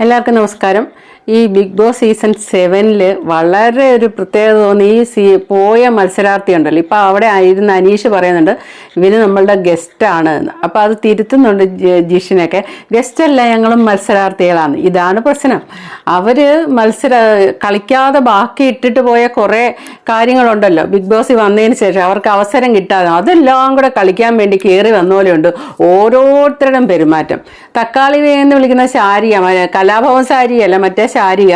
എല്ലാവർക്കും നമസ്കാരം. ഈ ബിഗ് ബോസ് സീസൺ സെവനിൽ വളരെ ഒരു പ്രത്യേകത തോന്നി. ഈ സീ പോയ മത്സരാർത്ഥി ഉണ്ടല്ലോ ഇപ്പോൾ അവിടെ ആയിരുന്ന അനീഷ് പറയുന്നുണ്ട് ഇവന് നമ്മളുടെ ഗസ്റ്റാണ് എന്ന്. അപ്പോൾ അത് തിരുത്തുന്നുണ്ട് ജിഷിനൊക്കെ. ഗസ്റ്റ് അല്ല ഞങ്ങളും മത്സരാർത്ഥികളാണ്. ഇതാണ് പ്രശ്നം. അവർ മത്സര കളിക്കാതെ ബാക്കി ഇട്ടിട്ട് പോയ കുറേ കാര്യങ്ങളുണ്ടല്ലോ. ബിഗ് ബോസ് വന്നതിന് ശേഷം അവർക്ക് അവസരം കിട്ടാതെ അതെല്ലാം കൂടെ കളിക്കാൻ വേണ്ടി കയറി വന്ന ഓരോരുത്തരുടെയും പെരുമാറ്റം. തക്കാളി എന്ന് വിളിക്കുന്ന ശാരിയ മ- കലാഭവൻ സാരിയല്ല മറ്റേ ശാരിക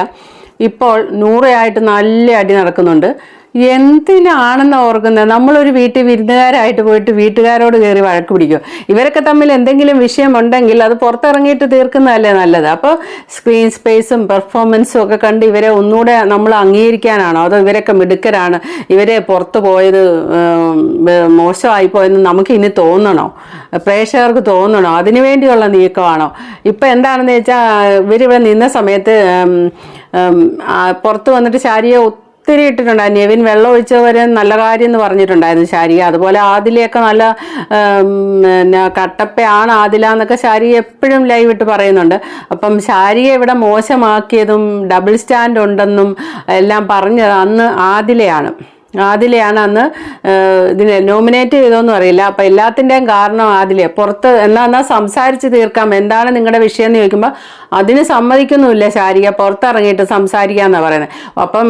ഇപ്പോൾ നൂറയായിട്ട് നല്ല അടി നടക്കുന്നുണ്ട്. എന്തിനാണെന്ന് ഓർക്കുന്നത്? നമ്മളൊരു വീട്ടിൽ വിരുന്നുകാരായിട്ട് പോയിട്ട് വീട്ടുകാരോട് കയറി വഴക്ക് പിടിക്കും. ഇവരൊക്കെ തമ്മിൽ എന്തെങ്കിലും വിഷയമുണ്ടെങ്കിൽ അത് പുറത്തിറങ്ങിയിട്ട് തീർക്കുന്നതല്ലേ നല്ലത്? അപ്പോൾ സ്ക്രീൻ സ്പേസും പെർഫോമൻസും ഒക്കെ കണ്ട് ഇവരെ ഒന്നുകൂടെ നമ്മൾ അംഗീകരിക്കാനാണോ? അതോ ഇവരൊക്കെ മിടുക്കരാണ്? ഇവരെ പുറത്തു പോയത് മോശമായി പോയെന്ന് നമുക്ക് ഇനി തോന്നണോ? പ്രേക്ഷകർക്ക് തോന്നണോ? അതിനു വേണ്ടിയുള്ള നീക്കമാണോ? ഇപ്പം എന്താണെന്ന് വെച്ചാൽ ഇവരിവിടെ നിന്ന സമയത്ത് പുറത്ത് വന്നിട്ട് ശാരിയെ ഒത്തിരി ഇട്ടിട്ടുണ്ടായിരുന്നു നെവിൻ വെള്ളം ഒഴിച്ചവരെ നല്ല കാര്യം എന്ന് പറഞ്ഞിട്ടുണ്ടായിരുന്നു ശാരിക. അതുപോലെ ആദിലയൊക്കെ നല്ല പിന്നെ കട്ടപ്പയാണ് ആദില എന്നൊക്കെ ശാരിക എപ്പോഴും ലൈവ് ഇട്ട് പറയുന്നുണ്ട്. അപ്പം ശാരിക ഇവിടെ മോശമാക്കിയതും ഡബിൾ സ്റ്റാൻഡ് ഉണ്ടെന്നും എല്ലാം പറഞ്ഞത് അന്ന് ആദിലയാണ്. ആദിലയാണ് അന്ന് ഇതിനെ നോമിനേറ്റ് ചെയ്തോന്നും അറിയില്ല. അപ്പൊ എല്ലാത്തിന്റെയും കാരണം ആദിലെ പുറത്ത് എന്നാ എന്നാ സംസാരിച്ച് തീർക്കാം. എന്താണ് നിങ്ങളുടെ വിഷയം എന്ന് ചോദിക്കുമ്പോൾ അതിന് സമ്മതിക്കുന്നുമില്ല ശാരിക. പുറത്തിറങ്ങിയിട്ട് സംസാരിക്കാന്നാ പറയുന്നത് അപ്പം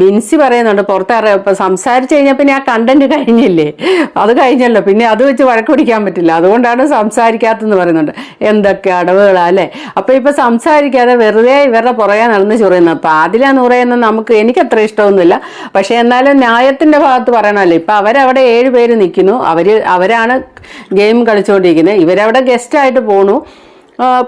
ബിൻസി പറയുന്നുണ്ട് പുറത്തിറങ്ങി ഇപ്പൊ സംസാരിച്ചു കഴിഞ്ഞാൽ പിന്നെ ആ കണ്ടന്റ് കഴിഞ്ഞില്ലേ? അത് കഴിഞ്ഞല്ലോ. പിന്നെ അത് വെച്ച് വഴക്ക് പിടിക്കാൻ പറ്റില്ല. അതുകൊണ്ടാണ് സംസാരിക്കാത്തെന്ന് പറയുന്നുണ്ട്. എന്തൊക്കെ അടവുകളാ അല്ലേ? അപ്പൊ ഇപ്പൊ സംസാരിക്കാതെ വെറുതെ ഇവരുടെ പുറകെ നടന്ന് ചൊറിയുന്നത്. അപ്പൊ ആദില നൂറയെന്ന് നമുക്ക് എനിക്ക് അത്ര ഇഷ്ടമൊന്നുമില്ല. പക്ഷെ എന്നാലും ന്യായത്തിന്റെ ഭാഗത്ത് പറയണമല്ലോ. ഇപ്പൊ അവരവിടെ ഏഴ് പേര് നിൽക്കുന്നു. അവർ അവരാണ് ഗെയിം കളിച്ചുകൊണ്ടിരിക്കുന്നത്. ഇവരവിടെ ഗസ്റ്റ് ആയിട്ട് പോണു.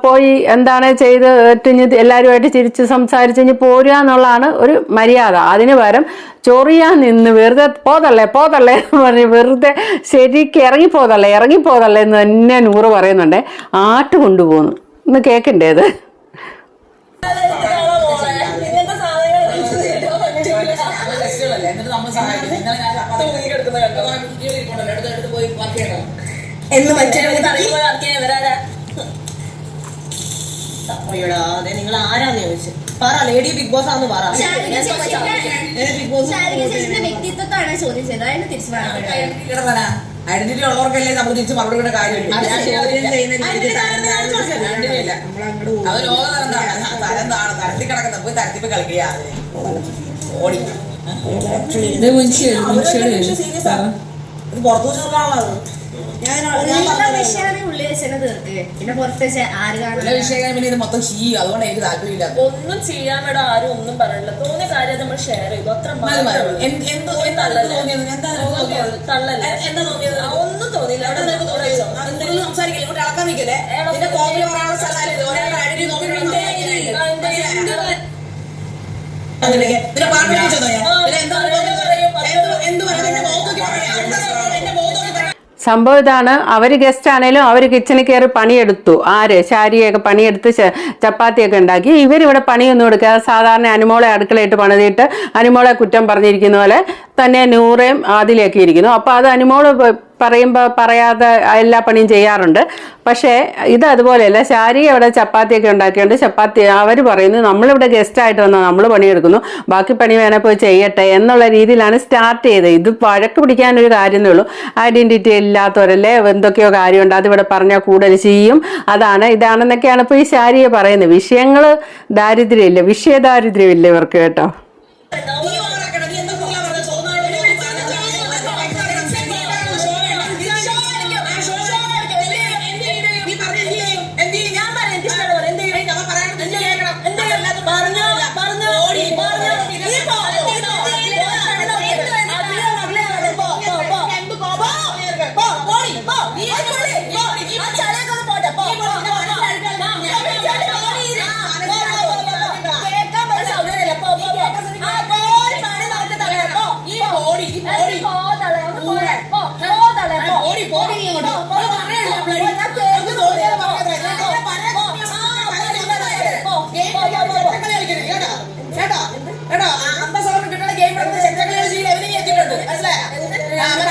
പോയി എന്താണ് ചെയ്ത് ഏറ്റിഞ്ഞ് എല്ലാവരുമായിട്ട് ചിരിച്ച് സംസാരിച്ച് കഴിഞ്ഞ് പോരുക എന്നുള്ളതാണ് ഒരു മര്യാദ. അതിന് പകരം ചൊറിയാൻ നിന്ന് വെറുതെ പോതല്ലേ പോതല്ലേ എന്ന് പറഞ്ഞ് വെറുതെ ശരിക്ക് ഇറങ്ങിപ്പോതല്ലേ ഇറങ്ങിപ്പോതല്ലേ എന്ന് തന്നെ നൂറ് പറയുന്നുണ്ടേ. ആട്ട് കൊണ്ടുപോകുന്നു ഒന്ന് കേൾക്കണ്ടേ അത് എന്ന് മറ്റൊരു അയ്യോടാ അതെ നിങ്ങൾ ആരാന്ന് ചോദിച്ചു? പറ ലേഡി ബിഗ് ബോസ് ആന്ന് പറ. ബിഗ് ബോസ് വ്യക്തിത്വത്താണ് ചോദ്യം ചെയ്തത്. അതിന് തിരിച്ചു ഐഡന്റിറ്റി ഉള്ളവർക്കല്ലേ നമ്മൾ തിരിച്ച് മറുപടി കൂടെ കാര്യമില്ല അത് തരം താണ് കിടക്കുന്ന പോയി തരത്തിപ്പ് കളിക്കുക. ഓടി. ഇത് പുറത്തു വെച്ച് ഒന്നും ചെയ്യാൻ വേണ്ട ആരും ഒന്നും പറയണില്ല. തോന്നിയ കാര്യം നമ്മൾ ഷെയർ ചെയ്തു. അത്ര ഒന്നും തോന്നിയില്ല. എന്ത് പിന്നെ സംഭവം ഇതാണ്. അവർ ഗസ്റ്റ് ആണേലും അവർ കിച്ചണിൽ കയറി പണിയെടുത്തു. ആര്? ശാരിയൊക്കെ പണിയെടുത്ത് ചപ്പാത്തിയൊക്കെ ഉണ്ടാക്കി. ഇവരിവിടെ പണിയൊന്നും എടുക്കാതെ സാധാരണ അനുമോളെ അടുക്കളയിട്ട് പണിതിട്ട് അനുമോളെ കുറ്റം പറഞ്ഞിരിക്കുന്ന പോലെ തന്നെ നൂറേം ആദിലൊക്കെ ഇരിക്കുന്നു. അപ്പോൾ അത് അനുമോൾ പറയുമ്പോൾ പറയാതെ എല്ലാ പണിയും ചെയ്യാറുണ്ട്. പക്ഷേ ഇത് അതുപോലെയല്ല ശാരി അവിടെ ചപ്പാത്തിയൊക്കെ ഉണ്ടാക്കിയുണ്ട് ചപ്പാത്തി അവർ പറയുന്നു നമ്മളിവിടെ ഗസ്റ്റായിട്ട് വന്നാൽ നമ്മൾ പണിയെടുക്കുന്നു. ബാക്കി പണി വേണേൽ പോയി ചെയ്യട്ടെ എന്നുള്ള രീതിയിലാണ് സ്റ്റാർട്ട് ചെയ്തത്. ഇത് വഴക്ക് പിടിക്കാനൊരു കാര്യമേ ഉള്ളൂ ഐഡന്റിറ്റി ഇല്ലാത്തവരല്ലേ എന്തൊക്കെയോ കാര്യമുണ്ട്. അതിവിടെ പറഞ്ഞാൽ കൂടുതൽ ചെയ്യും. അതാണ് ഇതാണെന്നൊക്കെയാണ് ഇപ്പോൾ ഈ ശാരിയെ പറയുന്നത്. വിഷയങ്ങൾ ദാരിദ്ര്യമില്ല. വിഷയദാരിദ്ര്യമില്ല ഇവർക്ക് കേട്ടോ. Amen.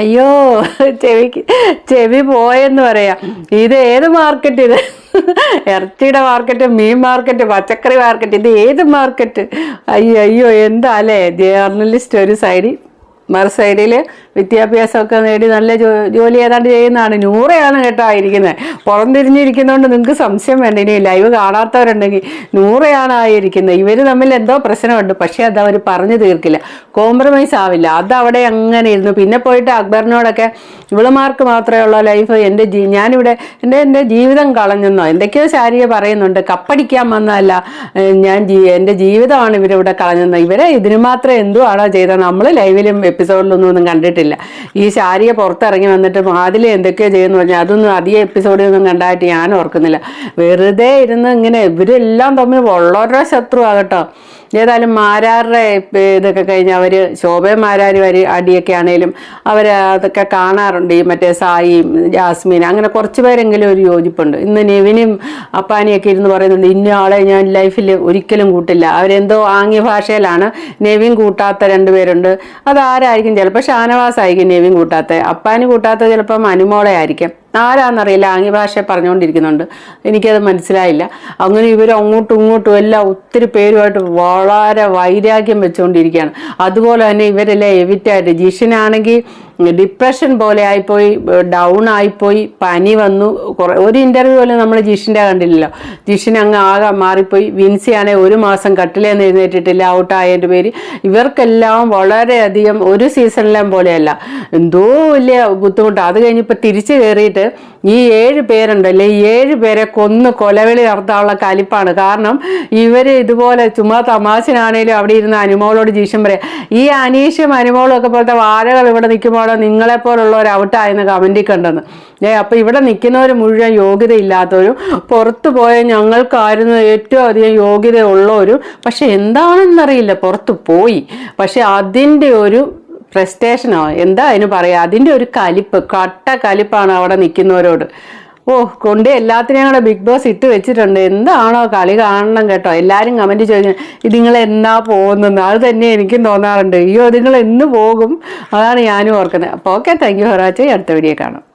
അയ്യോ ചെവിക്ക് ചെവി പോയെന്ന് പറയാം. ഇത് ഏത് മാർക്കറ്റ് ഇത്? ഇറച്ചിയുടെ മാർക്കറ്റ് മീൻ മാർക്കറ്റ് പച്ചക്കറി മാർക്കറ്റ് ഇത് ഏത് മാർക്കറ്റ്? അയ്യോ അയ്യോ എന്താ അല്ലേ? ജേർണലിസ്റ്റ് ഒരു സൈഡിൽ മറു സൈഡിൽ വിദ്യാഭ്യാസമൊക്കെ നേടി നല്ല ജോലി ഏതാണ്ട് ചെയ്യുന്നതാണ്. നൂറയാണ് കേട്ടോ ആയിരിക്കുന്നത്. പുറം തിരിഞ്ഞിരിക്കുന്നതുകൊണ്ട് നിങ്ങൾക്ക് സംശയം വേണ്ട. ഇനി ലൈവ് കാണാത്തവരുണ്ടെങ്കിൽ നൂറയാണ് ആയിരിക്കുന്നത്. ഇവർ തമ്മിൽ എന്തോ പ്രശ്നമുണ്ട്. പക്ഷേ അത് അവർ പറഞ്ഞു തീർക്കില്ല. കോംപ്രമൈസ് ആവില്ല. അത് അവിടെ അങ്ങനെ ഇരുന്നു. പിന്നെ പോയിട്ട് അക്ബറിനോടൊക്കെ ഇവളുമാർക്ക് മാത്രമേ ഉള്ള ലൈഫ് എന്റെ ജീ ഞാനിവിടെ എന്റെ എന്റെ ജീവിതം കളഞ്ഞെന്നോ? എന്തൊക്കെയോ ശാരിക പറയുന്നുണ്ട്. കപ്പടിക്കാൻ വന്നതല്ല ഞാൻ ജീ എന്റെ ജീവിതമാണ് ഇവരിവിടെ കളഞ്ഞെന്നോ? ഇവരെ ഇതിന് മാത്രം എന്തുവാണോ ചെയ്തത്? നമ്മൾ ലൈവിലും എപ്പിസോഡിലൊന്നും ഒന്നും കണ്ടിട്ടില്ല. ഈ ശാരിയെ പുറത്തിറങ്ങി വന്നിട്ട് അതിൽ എന്തൊക്കെയോ ചെയ്യുന്നു പറഞ്ഞാൽ അതൊന്നും അധികം എപ്പിസോഡിലൊന്നും കണ്ടായിട്ട് ഞാൻ ഓർക്കുന്നില്ല. വെറുതെ ഇരുന്ന് ഇങ്ങനെ ഇവരെല്ലാം തമ്മിൽ വളരെ ശത്രുവാകട്ടോ ഏതായാലും മാരാറുടെ ഇതൊക്കെ കഴിഞ്ഞ് അവർ ശോഭയും മാരാരും വരി അടിയൊക്കെ ആണെങ്കിലും അവർ അതൊക്കെ കാണാറുണ്ട്. ഈ മറ്റേ സായിയും ജാസ്മീൻ അങ്ങനെ കുറച്ച് പേരെങ്കിലും ഒരു യോജിപ്പുണ്ട്. ഇന്ന് നിവിനും അപ്പാനിയൊക്കെ ഇരുന്ന് പറയുന്നുണ്ട് ഇന്ന ആളെ ഞാൻ ലൈഫിൽ ഒരിക്കലും കൂട്ടില്ല. അവരെന്തോ ആംഗ്യ ഭാഷയിലാണ് നെവിൻ കൂട്ടാത്ത രണ്ടുപേരുണ്ട് അതാരായിരിക്കും ചിലപ്പോൾ ഷാനവാസ് ആയിരിക്കും നെവിൻ കൂട്ടാത്ത. അപ്പാനി കൂട്ടാത്ത ചിലപ്പം അനുമോളെ ആയിരിക്കും ആരാന്നറിയില്ല ആംഗ്യ ഭാഷ പറഞ്ഞുകൊണ്ടിരിക്കുന്നുണ്ട്. എനിക്കത് മനസ്സിലായില്ല. അങ്ങനെ ഇവർ അങ്ങോട്ടും ഇങ്ങോട്ടും എല്ലാം ഒത്തിരി പേരുമായിട്ട് വളരെ വൈരാഗ്യം വെച്ചുകൊണ്ടിരിക്കുകയാണ്. അതുപോലെ തന്നെ ഇവരെല്ലാം എവിറ്റായിട്ട് ജിഷിനാണെങ്കിൽ ഡിപ്രഷൻ പോലെ ആയിപ്പോയി ഡൗൺ ആയിപ്പോയി പനി വന്നു കുറെ ഒരു ഇന്റർവ്യൂ പോലും നമ്മൾ ജിഷിന്റെ കണ്ടില്ലല്ലോ. ജിഷിൻ അങ്ങ് ആകെ മാറിപ്പോയി. വിൻസിയാണെ ഒരു മാസം കട്ടിലേന്ന് എഴുന്നേറ്റിട്ടില്ല ഔട്ടായതിന്റെ പേര്. ഇവർക്കെല്ലാം വളരെയധികം ഒരു സീസണിലെ പോലെയല്ല. എന്തോ വലിയ ബുദ്ധിമുട്ടാണ് അത് കഴിഞ്ഞിപ്പോൾ തിരിച്ചു കയറിയിട്ട് ഈ ഏഴ് പേരുണ്ടല്ലേ? ഈ ഏഴ് പേരെ കൊന്ന് കൊലവിളി നടത്താനുള്ള കലിപ്പാണ്. കാരണം ഇവർ ഇതുപോലെ ചുമ്മാ തമാശനാണേലും അവിടെ ഇരുന്ന അനുമോളോട് ജീഷൻ പറയാം. ഈ അനീഷും അനുമോളും ഒക്കെ പോലത്തെ വാഴകൾ ഇവിടെ നിൽക്കുമ്പോഴോ നിങ്ങളെ പോലുള്ളവർ ഔട്ടായെന്ന് കമന്റിൽ കണ്ടെന്ന്. ഏ അപ്പോൾ ഇവിടെ നിൽക്കുന്നവർ മുഴുവൻ യോഗ്യതയില്ലാത്തവരും പുറത്തു പോയ ഞങ്ങൾക്കായിരുന്നു ഏറ്റവും അധികം യോഗ്യത ഉള്ളവരും പക്ഷെ എന്താണെന്നറിയില്ല. പുറത്തു പോയി. പക്ഷെ അതിന്റെ ഒരു ഫ്രസ്ട്രേഷനോ എന്താ അതിന് പറയാ? അതിന്റെ ഒരു കലിപ്പ് കട്ട കലിപ്പാണ് അവിടെ നിൽക്കുന്നവരോട് ഓ കൊണ്ട് എല്ലാത്തിനെയും കൂടെ ബിഗ് ബോസ് ഇട്ട് വെച്ചിട്ടുണ്ട്. എന്താണോ കളി കാണണം കേട്ടോ. എല്ലാവരും കമന്റ് ചോദിക്കുന്നത് ഇത് നിങ്ങൾ എന്നാ പോകുന്നത് അത് തന്നെ എനിക്കും തോന്നാറുണ്ട്. അയ്യോ നിങ്ങൾ എന്ന് പോകും? അതാണ് ഞാനും ഓർക്കുന്നത്. അപ്പോൾ ഓക്കെ താങ്ക് യു ഹൊറാച്ചി അടുത്ത വീഡിയോ കാണാം.